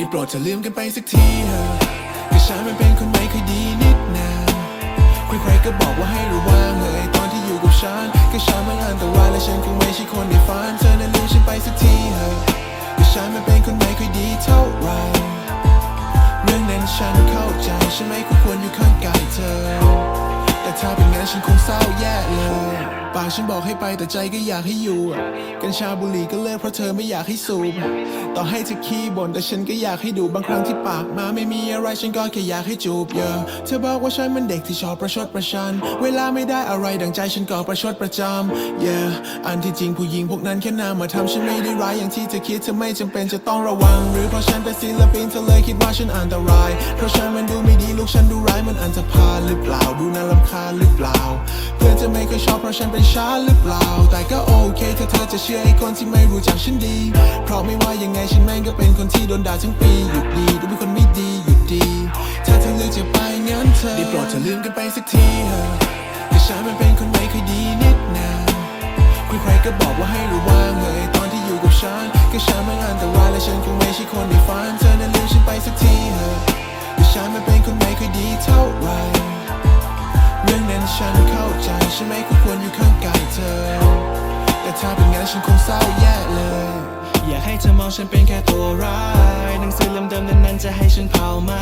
ได้โปรดจะลืมกันไปสักทีเถอะก็ฉันมันเป็นคนไม่ค่อยดีนิดนาใครๆก็บอกว่าให้ระวังเลยตอนที่อยู่กับฉันก็ฉันมันอันตรายและฉันคงไม่ใช่คนในฝันเธอนั้นลืมฉันไปสักทีเถอะก็ฉันมันเป็นคนไม่ค่อยดีเท่าไรเรื่องนั้นฉันเข้าใจฉันไม่ควรอยู่ข้างกายเธอ แต่ถ้าเป็นงั้นฉันคงเศร้าแย่เลย ปากฉันบอกให้ไปแต่ใจก็อยากให้อยู่อะกัญชาบุหรี่ก็เลิกเพราะเธอไม่อยากให้สูบต่อให้เธอขี้บ่นแต่ฉันก็อยากให้ดูบางครั้งที่ปากมาไม่มีอะไรฉันก็แค่อยากให้จูบเยอะเธอบอกว่าฉันมันเด็กที่ชอบประชดประชัน เวลาไม่ได้อะไรดังใจฉันก็ประชดประจำ yeah อันที่จริงผู้หญิงพวกนั้นแค่นามาทำฉันไม่ได้ร้ายอย่างที่เธอคิดเธอไม่จำเป็นจะต้องระวัง หรือเพราะฉันเป็นศิลปินเธอเลยคิดว่าฉันอันตราย เพราะฉันมันดูไม่ดีลูกฉันดูร้ายมันอันจะพาลหรือเปล่าดูน่ารำคาญหรือเปล่า เพื่อนจะไม่เคยชอบเพราะฉันเป็นช้าหรือเปล่า แต่ก็โอเคถ้าเธอจะเชื่อไอ้คนที่ไม่รู้จักฉันดี เพราะไม่ว่ายังไงฉันแม่งก็เป็นคนที่โดนด่าทั้งปีหยุดดีดูเป็นคนไม่ดีหยุดดี ถ้าเธอเลือกจะไปงั้นเธอได้โปรดเธอลืมกันไปสักทีเถอะก็ฉันมันเป็นคนไม่ค่อยดีนิดนาใครๆก็บอกว่าให้ระวังเลยตอนที่อยู่กับฉันก็ฉันมันอันตรายและฉันคงไม่ใช่คนในฝันเธอนั้นลืมฉันไปสักทีเถอะ แต่ถ้าเป็นงั้นฉันคงเศร้าแย่เลย อยากให้เธอมองฉันเป็นแค่ตัวร้ายหนังสือเล่มเดิมนั้นๆจะให้ฉันเผาไหม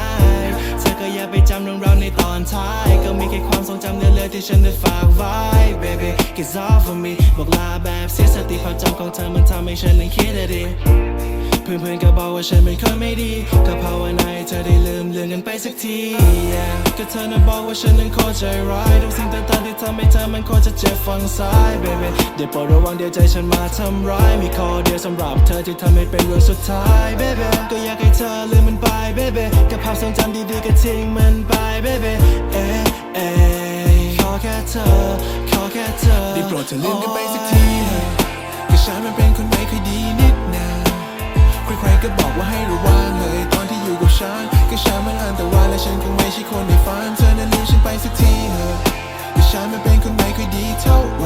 เธอก็อย่าไปจำเรื่องราวในตอนท้าย ก็มีแค่ความทรงจำเลือนๆที่ฉันได้ฝากไว้ baby get off of me บอกลาแบบเสียสติความจำของเธอมันทำให้ฉันนั้นคิดอะดีเพื่อนๆก็บอกว่าฉันเป็นคนไม่ดีก็ภาวนาให้เธอได้ลืมเรื่อง กันไปสักที yeah ก็เธอน่ะบอกว่าฉันนั้นโคตรใจร้ายทุกสิ่งต่างๆที่ทำให้เธอมันโคตรจะเจ็บฝังซ้าย baby เดี๋ยวโปรดระวังเดี๋ยวใจฉันมาทำร้าย มีข้อเดียวสำหรับเธอที่ทำให้เป็นเรื่องสุดท้าย baby ก็อยากให้เธอลืมมันไป baby กับภาพทรงจำดีๆก็ทิ้งมันไป baby เอ๊ะเอ๊ะขอแค่เธอ ขอแค่เธอได้โปรดเธอลืมกันไปสักทีเถอะก็ฉันมันเป็นคนไม่ค่อยดีนิดนาใครๆก็บอกว่าให้ระวังเลยตอนที่ อยู่กับฉันก็ฉันมันอันตรายและฉันคงไม่ใช่คนในฝันเธอนั้นลืมฉันไปสักทีเถอะก็ฉันมันเป็นคนไม่ค่อยดีเท่าไร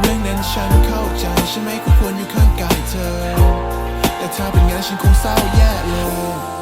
เรื่องนั้นฉันเข้าใจฉันไม่คู่ควรอยู่ข้างกายเธอ แต่ถ้าเป็นงั้นฉันคงเศร้าแย่เลย